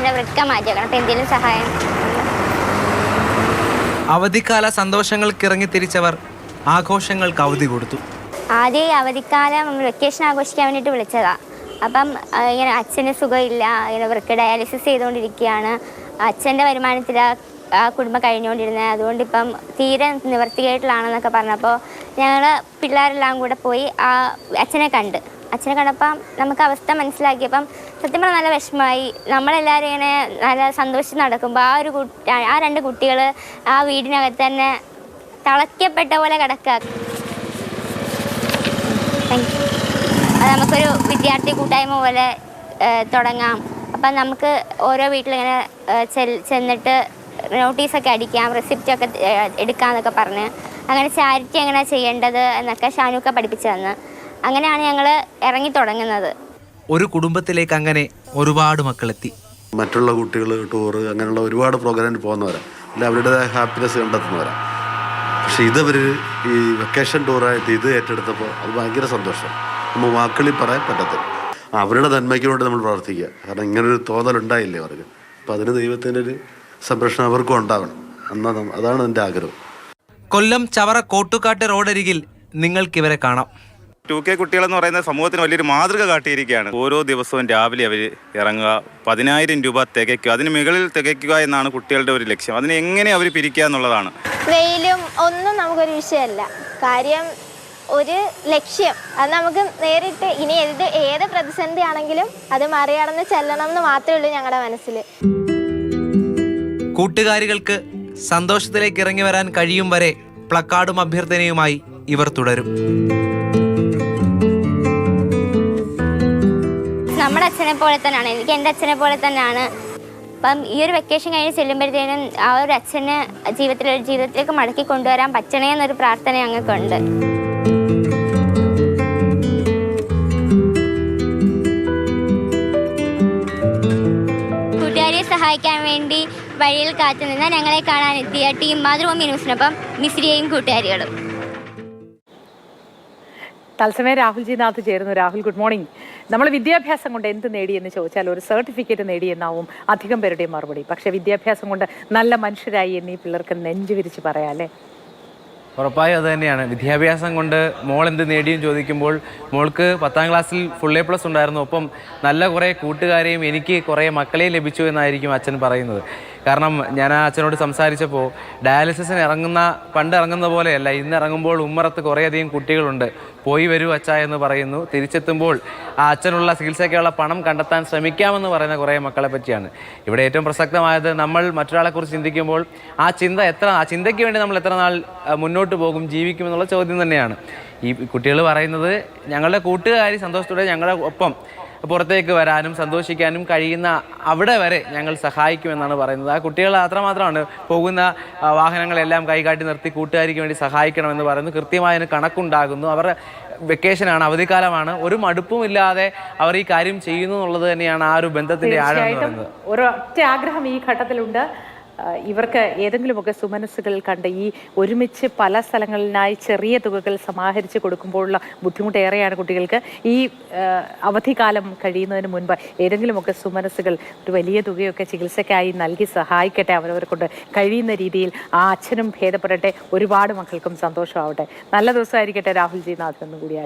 അച്ഛന്റെ വൃക്ക മാറ്റിയേക്കണം അപ്പം എന്തെങ്കിലും സഹായം? അവധിക്കാല സന്തോഷങ്ങൾക്ക് ഇറങ്ങിത്തിരിച്ചവർ ആഘോഷങ്ങൾക്ക് അവധി കൊടുത്തു. ആദ്യം ഈ അവധിക്കാലം വെക്കേഷൻ ആഘോഷിക്കാൻ വേണ്ടിയിട്ട് വിളിച്ചതാ. അപ്പം ഇങ്ങനെ അച്ഛന് സുഖമില്ല ഇങ്ങനെ വൃക്ക ഡയാലിസിസ് ചെയ്തുകൊണ്ടിരിക്കുകയാണ്. അച്ഛന്റെ വരുമാനത്തിൽ ആ കുടുംബം കഴിഞ്ഞുകൊണ്ടിരുന്നത്. അതുകൊണ്ട് ഇപ്പം തീരെ നിവർത്തികേട്ടിലാണെന്നൊക്കെ പറഞ്ഞപ്പോൾ ഞങ്ങൾ പിള്ളേരെല്ലാം കൂടെ പോയി ആ അച്ഛനെ കണ്ട്. അച്ഛനെ കണ്ടപ്പം നമുക്ക് അവസ്ഥ മനസ്സിലാക്കിയപ്പം സത്യം പറഞ്ഞാൽ നല്ല വിഷമമായി. നമ്മളെല്ലാവരും ഇങ്ങനെ നല്ല സന്തോഷിച്ച് നടക്കുമ്പോൾ ആ ഒരു കുട്ടി ആ രണ്ട് കുട്ടികൾ ആ വീടിനകത്ത് തന്നെ തളയ്ക്കപ്പെട്ട പോലെ കിടക്കുക അത് നമുക്കൊരു വിദ്യാർത്ഥി കൂട്ടായ്മ പോലെ തുടങ്ങാം. അപ്പം നമുക്ക് ഓരോ വീട്ടിലിങ്ങനെ ചെന്നിട്ട് നോട്ടീസൊക്കെ അടിക്കാം റെസിപ്റ്റൊക്കെ എടുക്കാമെന്നൊക്കെ പറഞ്ഞ്. അങ്ങനെ ചാരിറ്റി എങ്ങനെ ചെയ്യേണ്ടത് എന്നൊക്കെ ഷാനുക്ക പഠിപ്പിച്ചു തന്ന്. അങ്ങനെയാണ് ഞങ്ങൾ ഇറങ്ങി തുടങ്ങുന്നത്. ഒരു കുടുംബത്തിലേക്ക് അങ്ങനെ ഒരുപാട് മക്കളെത്തി. മറ്റുള്ള കുട്ടികൾ ടൂറ് അങ്ങനെയുള്ള ഒരുപാട് പ്രോഗ്രാമിന് പോകുന്നവരാണ് അല്ല അവരുടേതായ ഹാപ്പിനെസ് കണ്ടെത്തുന്നവരാ. പക്ഷെ ഇതവർ ഈ വെക്കേഷൻ ടൂറായിട്ട് ഇത് ഏറ്റെടുത്തപ്പോൾ അത് ഭയങ്കര സന്തോഷം. നമ്മൾ വാക്കുകളിൽ പറയാൻ പറ്റത്തില്ല. അവരുടെ നന്മയ്ക്ക് വേണ്ടി നമ്മൾ പ്രാർത്ഥിക്കുക. കാരണം ഇങ്ങനൊരു തോന്നലുണ്ടായില്ലേ അവർക്ക്? അപ്പം അതിന് ദൈവത്തിന്റെ ഒരു സംരക്ഷണം അവർക്കും ഉണ്ടാവണം. എന്നാണ് അതാണ് എന്റെ ആഗ്രഹം. കൊല്ലം ചവറ കോട്ടുകാട്ട് റോഡരികിൽ നിങ്ങൾക്കിവരെ കാണാം. ടു കെ കുട്ടികളെന്ന് പറയുന്ന സമൂഹത്തിന് വലിയൊരു മാതൃക കാട്ടിയിരിക്കുകയാണ്. ഓരോ ദിവസവും രാവിലെ അവർ ഇറങ്ങുക പതിനായിരം രൂപ തികയ്ക്കുക അതിന് മുകളിൽ തികയ്ക്കുക എന്നാണ് കുട്ടികളുടെ ഒരു ലക്ഷ്യം. അതിനെ എങ്ങനെ അവർ പിരിക്കുക എന്നുള്ളതാണ്. വെയിലും ഒന്നും നമുക്കൊരു വിഷയമല്ല. കാര്യം ഒരു ലക്ഷ്യം. അത് നമുക്ക് നേരിട്ട് ഇനി ഏത് ഏത് പ്രതിസന്ധി ആണെങ്കിലും അത് മറികടന്ന് ചെല്ലണം എന്ന് മാത്രമേ ഉള്ളൂ ഞങ്ങളുടെ മനസ്സിൽ കൂട്ടുകാരികൾക്ക് സന്തോഷത്തിലേക്ക് ഇറങ്ങി വരാൻ കഴിയും വരെ പ്ലക്കാർഡും അഭ്യർത്ഥനയുമായി ഇവർ തുടരും. നമ്മുടെ അച്ഛനെ പോലെ തന്നെയാണ്. എനിക്ക് എന്റെ അച്ഛനെ പോലെ തന്നെയാണ്. അപ്പം ഈ ഒരു വെക്കേഷൻ കഴിഞ്ഞ് ചെല്ലുമ്പോഴത്തേനും ആ ഒരു അച്ഛന് ജീവിതത്തിൽ ജീവിതത്തിലേക്ക് മടക്കി കൊണ്ടുവരാൻ പറ്റണേ എന്നൊരു പ്രാർത്ഥന ഞങ്ങൾക്കുണ്ട്. കൂട്ടുകാരിയെ സഹായിക്കാൻ വേണ്ടി വഴിയിൽ കാത്തുനിന്ന് ഞങ്ങളെ കാണാൻ എത്തിയ ടീം മാതൃഭൂമി ന്യൂസിനൊപ്പം മിസ്രിയയും കൂട്ടുകാരികളും. തത്സമയം രാഹുൽജി നാഥ് ചേരുന്നു. രാഹുൽ ഗുഡ് മോർണിംഗ് നമ്മൾ വിദ്യാഭ്യാസം കൊണ്ട് എന്ത് നേടിയെന്ന് ചോദിച്ചാൽ ഒരു സർട്ടിഫിക്കറ്റ് നേടിയെന്നാവും അധികം പേരുടെയും മറുപടി. പക്ഷേ വിദ്യാഭ്യാസം കൊണ്ട് നല്ല മനുഷ്യരായി എന്നീ പിള്ളേർക്ക് നെഞ്ചു വിരിച്ച് പറയാം അല്ലേ? ഉറപ്പായും അത് തന്നെയാണ്. വിദ്യാഭ്യാസം കൊണ്ട് മോൾ എന്ത് നേടിയും ചോദിക്കുമ്പോൾ മോൾക്ക് പത്താം ക്ലാസ്സിൽ ഫുൾ എ പ്ലസ് ഉണ്ടായിരുന്നു. ഒപ്പം നല്ല കുറേ കൂട്ടുകാരെയും എനിക്ക് കുറേ മക്കളെയും ലഭിച്ചു എന്നായിരിക്കും അച്ഛൻ പറയുന്നത്. കാരണം ഞാൻ ആ അച്ഛനോട് സംസാരിച്ചപ്പോൾ ഡയാലിസിസിന് ഇറങ്ങുന്ന പണ്ട് ഇറങ്ങുന്ന പോലെയല്ല ഇന്ന് ഇറങ്ങുമ്പോൾ ഉമ്മറത്ത് കുറേയധികം കുട്ടികളുണ്ട്. പോയി വരൂ അച്ഛ എന്ന് പറയുന്നു. തിരിച്ചെത്തുമ്പോൾ ആ അച്ഛനുള്ള ചികിത്സയ്ക്കുള്ള പണം കണ്ടെത്താൻ ശ്രമിക്കാമെന്ന് പറയുന്ന കുറേ മക്കളെ പറ്റിയാണ്. ഇവിടെ ഏറ്റവും പ്രസക്തമായത് നമ്മൾ മറ്റൊരാളെക്കുറിച്ച് ചിന്തിക്കുമ്പോൾ ആ ചിന്ത എത്ര ആ ചിന്തയ്ക്ക് വേണ്ടി നമ്മൾ എത്ര നാൾ മുന്നോട്ട് പോകും ജീവിക്കും എന്നുള്ള ചോദ്യം തന്നെയാണ്. ഈ കുട്ടികൾ പറയുന്നത് ഞങ്ങളുടെ കൂട്ടുകാരി സന്തോഷത്തോടെ ഞങ്ങളുടെ ഒപ്പം പുറത്തേക്ക് വരാനും സന്തോഷിക്കാനും കഴിയുന്ന അവിടെ വരെ ഞങ്ങൾ സഹായിക്കുമെന്നാണ് പറയുന്നത്. ആ കുട്ടികൾ അത്രമാത്രമാണ് പോകുന്ന വാഹനങ്ങളെല്ലാം കൈകാട്ടി നിർത്തി കൂട്ടുകാരിക്ക് വേണ്ടി സഹായിക്കണമെന്ന് പറയുന്നു. കൃത്യമായ കണക്കുണ്ടാകുന്നു. അവരുടെ വെക്കേഷനാണ് അവധിക്കാലമാണ്. ഒരു മടുപ്പും ഇല്ലാതെ അവർ ഈ കാര്യം ചെയ്യുന്നു എന്നുള്ളത് തന്നെയാണ് ആ ഒരു ബന്ധത്തിന്റെ ആഴം ഒരൊറ്റ ആഗ്രഹം ഈ ഘട്ടത്തിലുണ്ട്. ഇവർക്ക് ഏതെങ്കിലുമൊക്കെ സുമനസ്സുകൾ കണ്ട് ഈ ഒരുമിച്ച് പല സ്ഥലങ്ങളിലായി ചെറിയ തുകകൾ സമാഹരിച്ച് കൊടുക്കുമ്പോഴുള്ള ബുദ്ധിമുട്ട് ഏറെയാണ് കുട്ടികൾക്ക് ഈ അവധിക്കാലം കഴിയുന്നതിന് മുൻപ് ഏതെങ്കിലുമൊക്കെ സുമനസ്സുകൾ ഒരു വലിയ തുകയൊക്കെ ചികിത്സയ്ക്കായി നൽകി സഹായിക്കട്ടെ അവരവരെ കൊണ്ട് കഴിയുന്ന രീതിയിൽ ആ അച്ഛനും ഭേദപ്പെടട്ടെ ഒരുപാട് മക്കൾക്കും സന്തോഷമാവട്ടെ നല്ല ദിവസമായിരിക്കട്ടെ രാഹുൽജി നാഥ് എന്നും കൂടി.